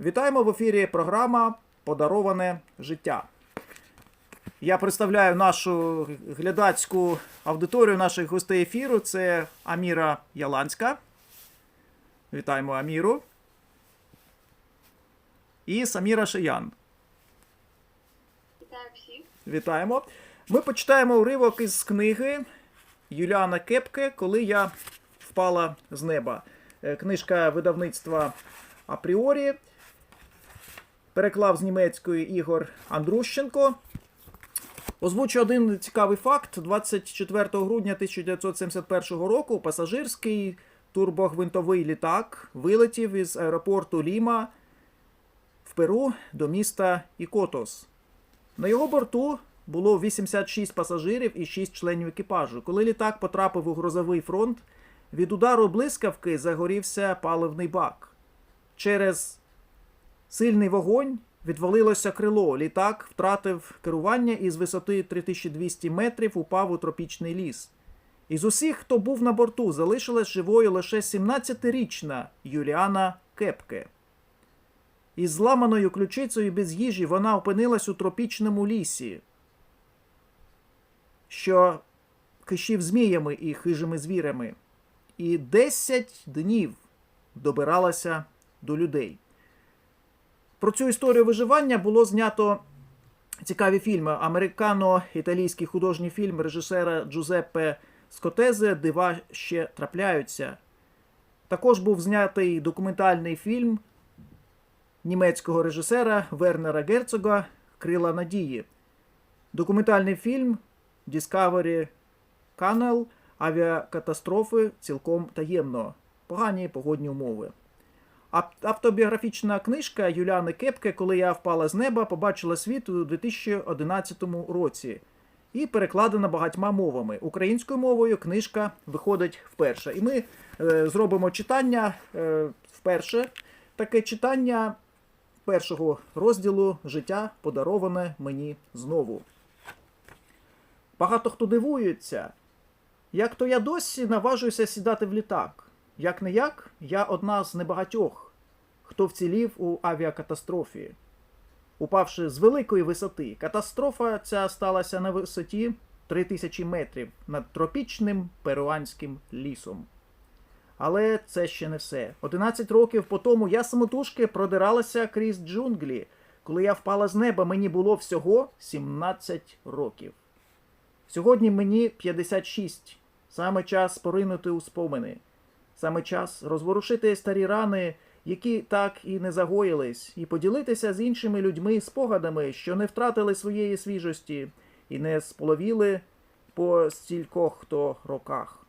Вітаємо в ефірі програма Подароване життя. Я представляю нашу глядацьку аудиторію наших гостей ефіру. Це Аміра Яланська. Вітаємо Аміру. І Саміра Шиян. Вітаю всіх. Вітаємо. Ми почитаємо уривок із книги Юліана Кепке Коли я впала з неба. Е, Книжка видавництва Апріорі. Переклав з німецької Ігор Андрущенко. Озвучу один цікавий факт. 24 грудня 1971 року пасажирський турбогвинтовий літак вилетів із аеропорту Ліма в Перу до міста Ікотос. На його борту було 86 пасажирів і 6 членів екіпажу. Коли літак потрапив у грозовий фронт, від удару блискавки загорівся паливний бак. Через сильний вогонь відвалилося крило. Літак втратив керування і з висоти 3200 метрів упав у тропічний ліс. Із усіх, хто був на борту, залишилась живою лише 17-річна Юліана Кепке. Із зламаною ключицею без їжі вона опинилась у тропічному лісі, що кишів зміями і хижими звірями, і 10 днів добиралася до людей. Про цю історію виживання було знято цікаві фільми. Американо-італійський художній фільм режисера Джузеппе Скотезе Дива ще трапляються. Також був знятий документальний фільм німецького режисера Вернера Герцога Крила Надії. Документальний фільм Discovery Channel Авіакатастрофи цілком таємно. Погані погодні умови. Ав- Автобіографічна книжка Юліани Кепке Коли я впала з неба, побачила світ у 2011 році і перекладена багатьма мовами. Українською мовою книжка виходить вперше. І ми е, зробимо читання е, вперше. Таке читання першого розділу Життя подароване мені знову. Багато хто дивується, як то я досі наважуюся сідати в літак. Як не як, я одна з небагатьох, хто вцілів у авіакатастрофі. Упавши з великої висоти, катастрофа ця сталася на висоті 3000 метрів над тропічним перуанським лісом. Але це ще не все. 11 років по тому я самотужки продиралася крізь джунглі. Коли я впала з неба, мені було всього 17 років. Сьогодні мені 56. Саме час поринути у спомини. Саме час розворушити старі рани, які так і не загоїлись, і поділитися з іншими людьми спогадами, що не втратили своєї свіжості і не споловіли по стількох то роках.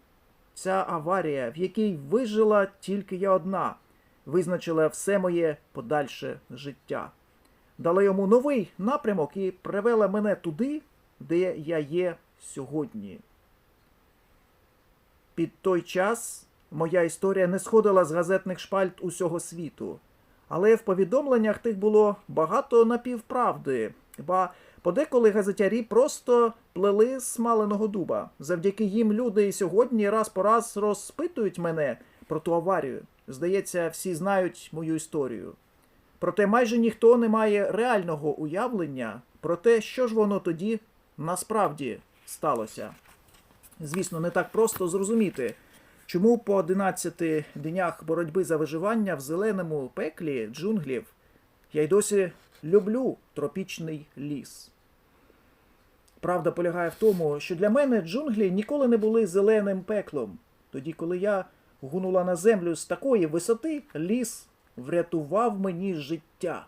Ця аварія, в якій вижила тільки я одна, визначила все моє подальше життя. Дала йому новий напрямок і привела мене туди, де я є сьогодні. Під той час моя історія не сходила з газетних шпальт усього світу, але в повідомленнях тих було багато напівправди, ба подеколи газетярі просто плели з смаленого дуба. Завдяки їм люди і сьогодні раз по раз розпитують мене про ту аварію. Здається, всі знають мою історію. Проте майже ніхто не має реального уявлення про те, що ж воно тоді насправді сталося. Звісно, не так просто зрозуміти, чому по 11 днях боротьби за виживання в зеленому пеклі джунглів я й досі люблю тропічний ліс. Правда полягає в тому, що для мене джунглі ніколи не були зеленим пеклом. Тоді, коли я гунула на землю з такої висоти, ліс врятував мені життя.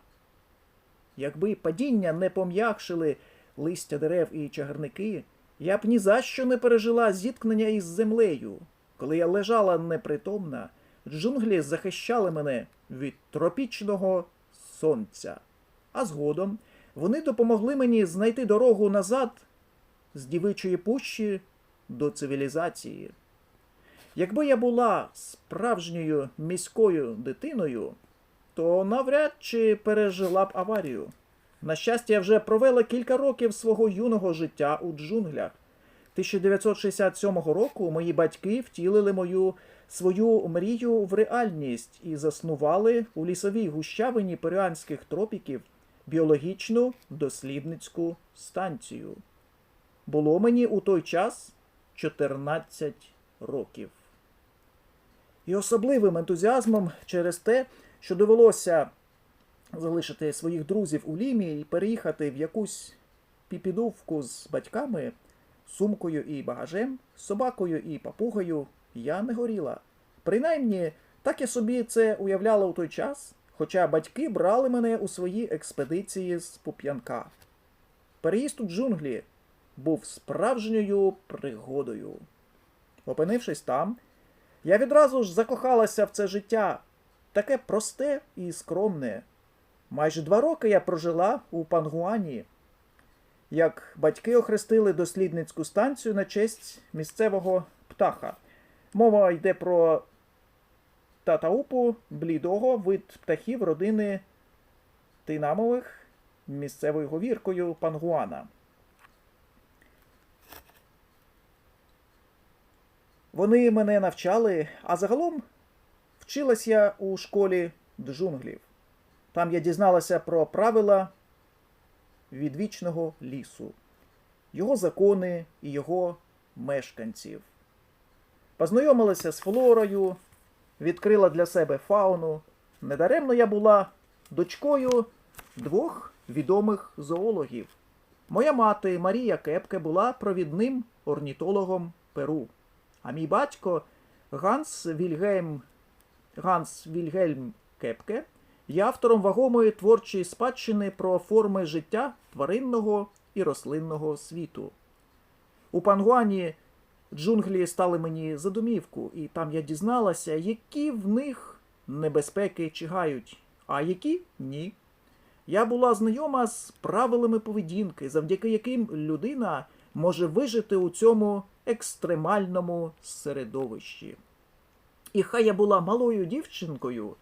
Якби падіння не пом'якшили листя дерев і чагарники, я б ні за що не пережила зіткнення із землею. Коли я лежала непритомна, джунглі захищали мене від тропічного сонця. А згодом вони допомогли мені знайти дорогу назад з дівичої пущі до цивілізації. Якби я була справжньою міською дитиною, то навряд чи пережила б аварію. На щастя, я вже провела кілька років свого юного життя у джунглях. 1967 року мої батьки втілили мою свою мрію в реальність і заснували у лісовій гущавині перуанських тропіків біологічну дослідницьку станцію. Було мені у той час 14 років. І особливим ентузіазмом через те, що довелося залишити своїх друзів у Лімі і переїхати в якусь піпідувку з батьками, сумкою і багажем, собакою і папугою, я не горіла. Принаймні, так я собі це уявляла у той час, хоча батьки брали мене у свої експедиції з Пуп'янка. Переїзд у джунглі був справжньою пригодою. Опинившись там, я відразу ж закохалася в це життя, таке просте і скромне. Майже два роки я прожила у Пангуані, як батьки охрестили дослідницьку станцію на честь місцевого птаха. Мова йде про татаупу блідого вид птахів родини тинамових місцевою говіркою Пангуана. Вони мене навчали, а загалом вчилась я у школі джунглів. Там я дізналася про правила відвічного лісу, його закони і його мешканців. Познайомилася з флорою, відкрила для себе фауну. Недаремно я була дочкою двох відомих зоологів. Моя мати Марія Кепке була провідним орнітологом Перу. А мій батько Ганс Вільгельм, Ганс Вільгельм Кепке є автором вагомої творчої спадщини про форми життя тваринного і рослинного світу. У Пангуані джунглі стали мені за домівку, і там я дізналася, які в них небезпеки чигають, а які ні. Я була знайома з правилами поведінки, завдяки яким людина може вижити у цьому екстремальному середовищі. І хай я була малою дівчинкою,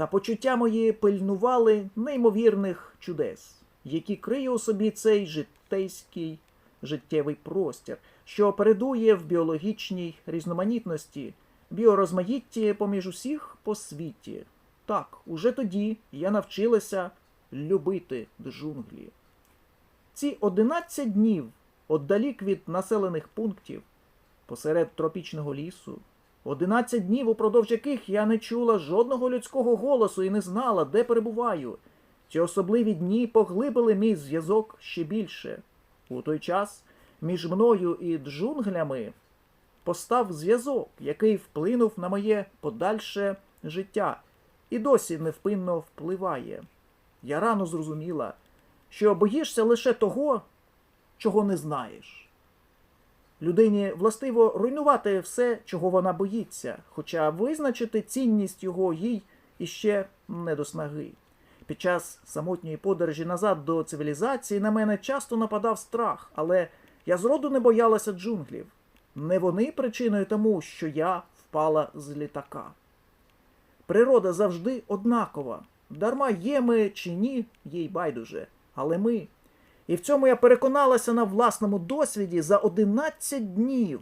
та почуття мої пильнували неймовірних чудес, які криє у собі цей житейський життєвий простір, що передує в біологічній різноманітності, біорозмаїтті поміж усіх по світі. Так, уже тоді я навчилася любити джунглі. Ці 11 днів отдалік від населених пунктів, посеред тропічного лісу, 11 днів, упродовж яких я не чула жодного людського голосу і не знала, де перебуваю. Ці особливі дні поглибили мій зв'язок ще більше. У той час між мною і джунглями постав зв'язок, який вплинув на моє подальше життя і досі невпинно впливає. Я рано зрозуміла, що боїшся лише того, чого не знаєш. Людині властиво руйнувати все, чого вона боїться, хоча визначити цінність його їй іще не до снаги. Під час самотньої подорожі назад до цивілізації на мене часто нападав страх, але я зроду не боялася джунглів. Не вони причиною тому, що я впала з літака. Природа завжди однакова. Дарма є ми чи ні, їй байдуже. Але ми. І в цьому я переконалася на власному досвіді за 11 днів.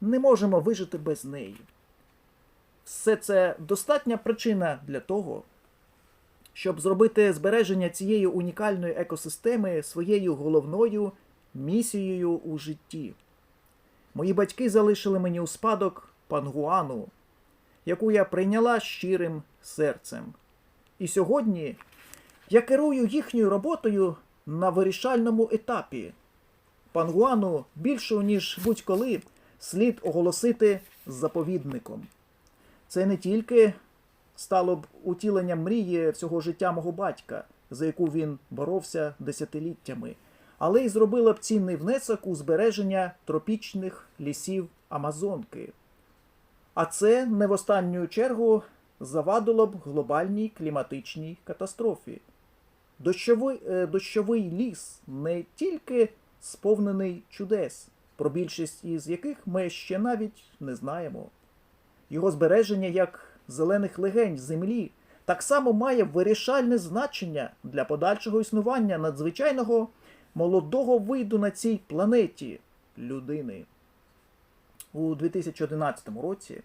Не можемо вижити без неї. Все це достатня причина для того, щоб зробити збереження цієї унікальної екосистеми своєю головною місією у житті. Мої батьки залишили мені у спадок пангуану, яку я прийняла щирим серцем. І сьогодні я керую їхньою роботою на вирішальному етапі. Пангуану більшого, ніж будь-коли, слід оголосити заповідником. Це не тільки стало б утіленням мрії всього життя мого батька, за яку він боровся десятиліттями, але й зробило б цінний внесок у збереження тропічних лісів Амазонки. А це не в останню чергу завадило б глобальній кліматичній катастрофі. Дощовий, е, дощовий ліс не тільки сповнений чудес, про більшість із яких ми ще навіть не знаємо. Його збереження як зелених легень землі так само має вирішальне значення для подальшого існування надзвичайного молодого виду на цій планеті людини. У 2011 році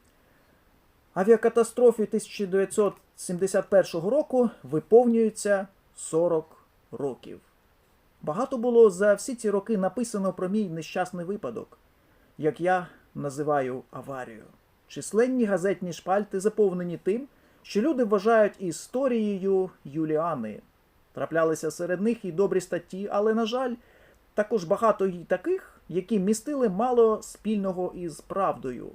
Авіакатастрофі 1971 року виповнюється 40 років. Багато було за всі ці роки написано про мій нещасний випадок, як я називаю аварію. Численні газетні шпальти заповнені тим, що люди вважають історією Юліани. Траплялися серед них і добрі статті, але, на жаль, також багато й таких, які містили мало спільного із правдою.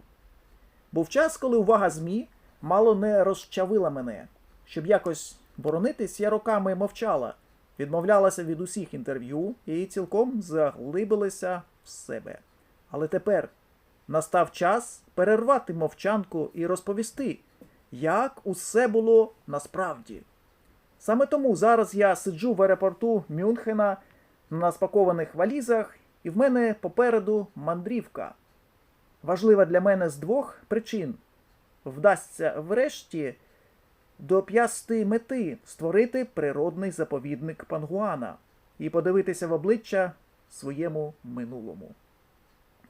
Був час, коли увага ЗМІ мало не розчавила мене. Щоб якось боронитись, я роками мовчала, відмовлялася від усіх інтерв'ю і цілком заглибилася в себе. Але тепер настав час перервати мовчанку і розповісти, як усе було насправді. Саме тому зараз я сиджу в аеропорту Мюнхена на спакованих валізах, і в мене попереду мандрівка. Важлива для мене з двох причин: вдасться врешті доп'ясти мети створити природний заповідник Пангуана і подивитися в обличчя своєму минулому.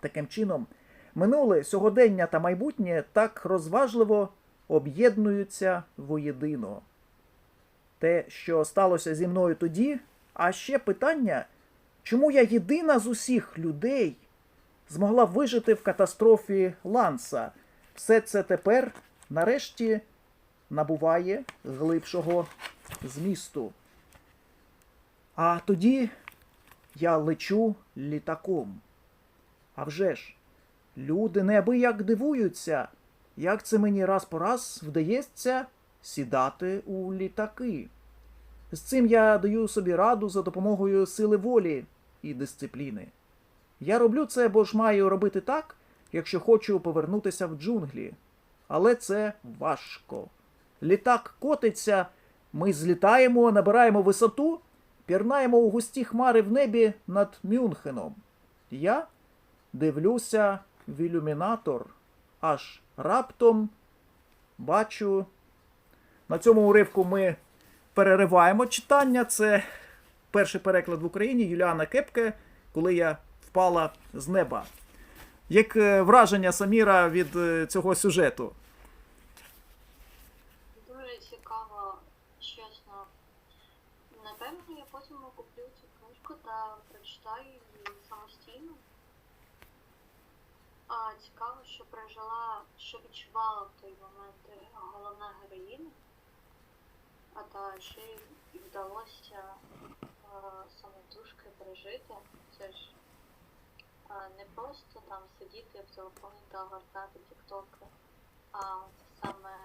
Таким чином, минуле, сьогодення та майбутнє так розважливо об'єднуються воєдино. Те, що сталося зі мною тоді, а ще питання, чому я єдина з усіх людей змогла вижити в катастрофі Ланса. Все це тепер, нарешті, набуває глибшого змісту. А тоді я лечу літаком. А вже ж, люди неабияк дивуються, як це мені раз по раз вдається сідати у літаки. З цим я даю собі раду за допомогою сили волі і дисципліни. Я роблю це, бо ж маю робити так, якщо хочу повернутися в джунглі. Але це важко. Літак котиться, ми злітаємо, набираємо висоту, пірнаємо у густі хмари в небі над Мюнхеном. Я дивлюся в ілюмінатор, аж раптом бачу. На цьому уривку ми перериваємо читання. Це перший переклад в Україні Юліана Кепке, коли я впала з неба. Як е, враження Саміра від е, цього сюжету? Дуже цікаво, чесно. Напевно, я потім куплю цю та прочитаю її самостійно. А цікаво, що прожила, що відчувала в той момент головна героїня, а та ще й вдалося самотужки пережити. Це ж а, не просто там сидіти в телефоні та гортати тіктоки, а саме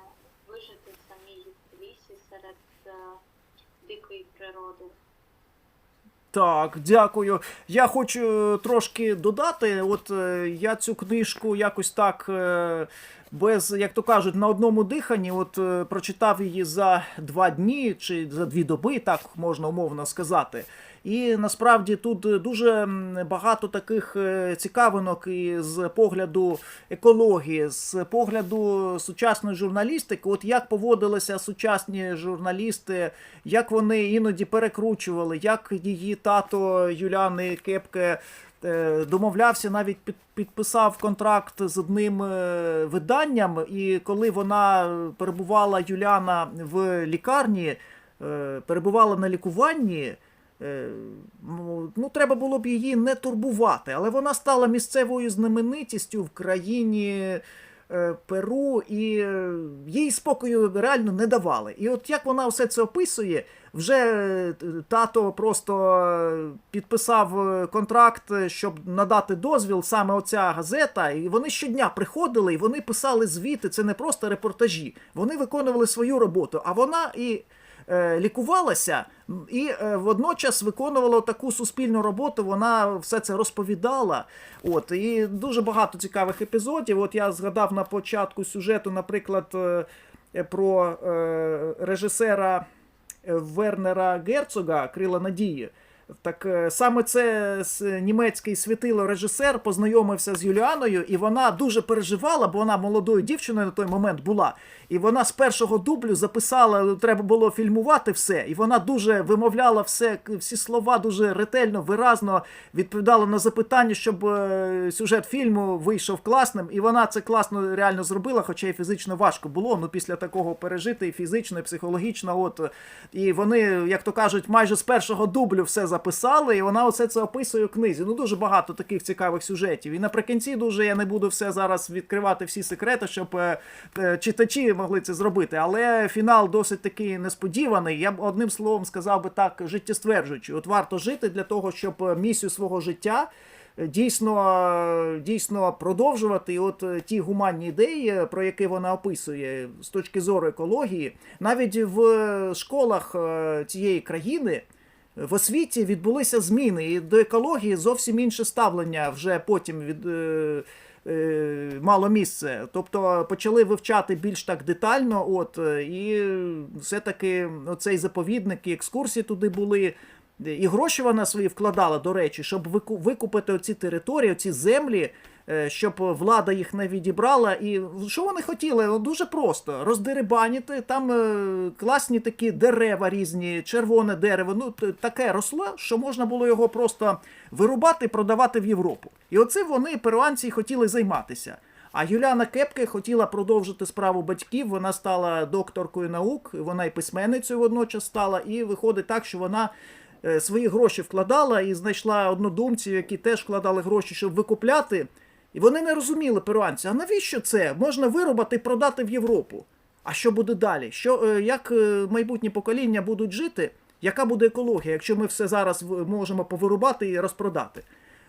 вижити в самій лісі серед е, дикої природи. Так, дякую. Я хочу е, трошки додати. От е, я цю книжку якось так е, без, як то кажуть, на одному диханні. От прочитав її за два дні чи за дві доби, так можна умовно сказати. І насправді тут дуже багато таких е, цікавинок і з погляду екології, з погляду сучасної журналістики. От як поводилися сучасні журналісти, як вони іноді перекручували, як її тато Юляни Кепке е, домовлявся, навіть під, підписав контракт з одним е, виданням, і коли вона перебувала Юляна в лікарні, е, перебувала на лікуванні. Е, Ну, треба було б її не турбувати, але вона стала місцевою знаменитістю в країні е, Перу, і е, їй спокою реально не давали. І от як вона все це описує, вже тато просто підписав контракт, щоб надати дозвіл, саме оця газета. І вони щодня приходили і вони писали звіти. Це не просто репортажі. Вони виконували свою роботу, а вона і. Е, Лікувалася і е, водночас виконувала таку суспільну роботу. Вона все це розповідала. От і дуже багато цікавих епізодів. От я згадав на початку сюжету, наприклад, е, про режисера Вернера Герцога Крила Надії. Так саме це німецький світило-режисер познайомився з Юліаною, і вона дуже переживала, бо вона молодою дівчиною на той момент була. І вона з першого дублю записала, треба було фільмувати все. І вона дуже вимовляла все, всі слова дуже ретельно, виразно відповідала на запитання, щоб е, сюжет фільму вийшов класним. І вона це класно реально зробила, хоча і фізично важко було. Ну після такого пережити і фізично, і психологічно. От і вони, як то кажуть, майже з першого дублю все записали, і вона оце це описує у книзі. Ну дуже багато таких цікавих сюжетів. І наприкінці дуже я не буду все зараз відкривати всі секрети, щоб е, е, читачі могли це зробити. Але фінал досить такий несподіваний. Я б одним словом сказав би так, життєстверджуючий. От варто жити для того, щоб е, місію свого життя. е, Дійсно, е, дійсно продовжувати от ті гуманні ідеї, про які вона описує з точки зору екології, навіть в школах цієї країни в освіті відбулися зміни, і до екології зовсім інше ставлення вже потім від. Е, Мало місце, тобто почали вивчати більш так детально, от е, і все-таки цей заповідник і екскурсії туди були. І гроші вона свої вкладала, до речі, щоб викупити оці території, оці землі, щоб влада їх не відібрала. І що вони хотіли? Дуже просто роздерибаніти. Там е, класні такі дерева різні, червоне дерево. Ну таке росло, що можна було його просто вирубати і продавати в Європу. І оцим вони, перуанці, хотіли займатися. А Юліана Кепке хотіла продовжити справу батьків. Вона стала докторкою наук, вона і письменницею водночас стала. І виходить так, що вона е, свої гроші вкладала і знайшла однодумців, які теж вкладали гроші, щоб викупляти. І вони не розуміли перуанці, а навіщо це? Можна вирубати і продати в Європу. А що буде далі? Що, е, як е, майбутні покоління будуть жити? Яка буде екологія, якщо ми все зараз можемо повирубати і розпродати?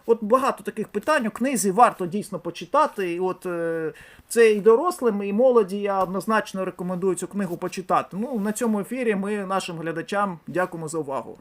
От багато таких питань у книзі варто дійсно почитати. І от е, це і дорослим, і молоді я однозначно рекомендую цю книгу почитати. Ну, на цьому ефірі ми нашим глядачам дякуємо за увагу.